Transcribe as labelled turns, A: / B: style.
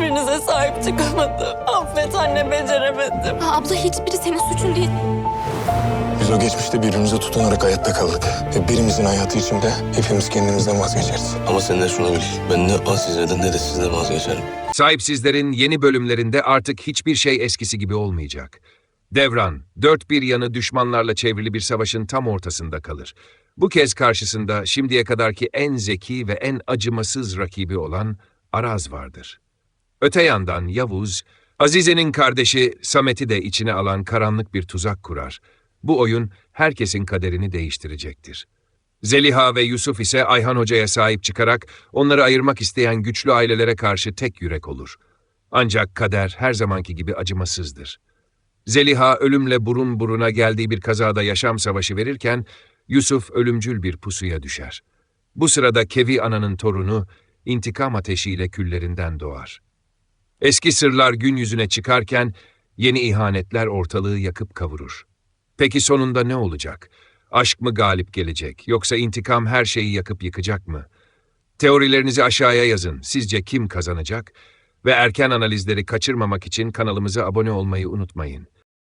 A: hiçbirinize sahip çıkamadım. Affet anne beceremedim.
B: Ha, abla hiçbiri senin suçun değil.
C: Biz o geçmişte birbirimize tutunarak hayatta kaldık. Ve birimizin hayatı içinde hepimiz kendimizden vazgeçeriz.
D: Ama sen de şunu bil. Ben ne Azize'den ne de sizden vazgeçerim.
E: Sahipsizlerin yeni bölümlerinde artık hiçbir şey eskisi gibi olmayacak. Devran, dört bir yanı düşmanlarla çevrili bir savaşın tam ortasında kalır. Bu kez karşısında şimdiye kadarki en zeki ve en acımasız rakibi olan Araz vardır. Öte yandan Yavuz, Azize'nin kardeşi Samet'i de içine alan karanlık bir tuzak kurar. Bu oyun herkesin kaderini değiştirecektir. Zeliha ve Yusuf ise Ayhan Hoca'ya sahip çıkarak onları ayırmak isteyen güçlü ailelere karşı tek yürek olur. Ancak kader her zamanki gibi acımasızdır. Zeliha ölümle burun buruna geldiği bir kazada yaşam savaşı verirken Yusuf ölümcül bir pusuya düşer. Bu sırada Kevi ananın torunu intikam ateşiyle küllerinden doğar. Eski sırlar gün yüzüne çıkarken yeni ihanetler ortalığı yakıp kavurur. Peki sonunda ne olacak? Aşk mı galip gelecek yoksa intikam her şeyi yakıp yıkacak mı? Teorilerinizi aşağıya yazın. Sizce kim kazanacak? Ve erken analizleri kaçırmamak için kanalımıza abone olmayı unutmayın.